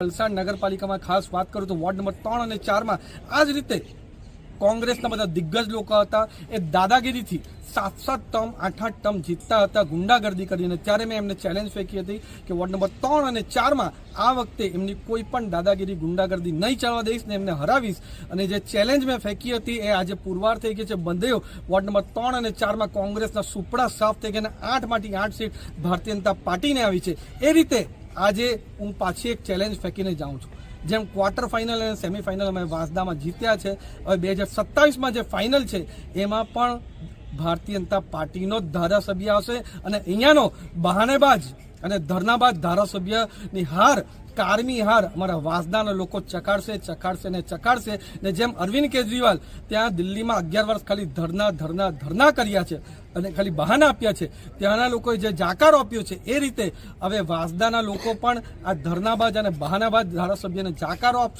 વલસાડ નગરપાલિકામાં ખાસ વાત કરું તો વોર્ડ નંબર ત્રણ અને ચારમાં આ જ રીતે કોંગ્રેસના બધા દિગ્ગજ લોકો હતા. એ દાદાગીરીથી સાત સાત ટર્મ આઠ આઠ ટર્મ જીતતા હતા, ગુંડાગર્દી કરીને ત્યારે મેં એમને ચેલેન્જ ફેંકી હતી કે વોર્ડ નંબર ત્રણ અને ચારમાં આ વખતે એમની કોઈ પણ દાદાગીરી, ગુંડાગર્દી નહીં ચાલવા દઈશ ને એમને હરાવીશ. અને જે ચેલેન્જ મેં ફેંકી હતી એ આજે પુરવાર થઈ ગઈ છે. બંધેઓ વોર્ડ નંબર ત્રણ અને ચારમાં કોંગ્રેસના સુપડા સાફ થઈ ગયા અને આઠમાંથી આઠ સીટ ભારતીય જનતા પાર્ટીને આવી છે. એ રીતે આજે હું પાછી એક ચેલેન્જ ફેંકીને જાઉં છું. જેમ ક્વાર્ટર ફાઇનલ અને સેમિફાઇનલ અમે વાંસદામાં જીત્યા છે, હવે બે હજાર સત્તાવીસમાં જે ફાઇનલ છે, એમાં પણ ભારતીય જનતા પાર્ટીનો ધારાસભ્ય આવશે અને અહીંયાનો બહાનેબાજ અને ધરનાબાદ ધારાસભ્યની હાર, કારમી હાર અમારા વાસદાના લોકો ચકાડશે ચકાડશે ને ચકાડશે. ને જેમ અરવિંદ કેજરીવાલ ત્યાં દિલ્હીમાં અગિયાર વર્ષ ખાલી ધરના ધરના ધરના કર્યા છે અને ખાલી બહાના આપ્યા છે. ત્યાંના લોકોએ જે જાકારો આપ્યો છે એ રીતે હવે વાસદાના લોકો પણ આ ધરનાબાજ અને બહાનાબાજ ધારાસભ્યને જાકારો આપશે.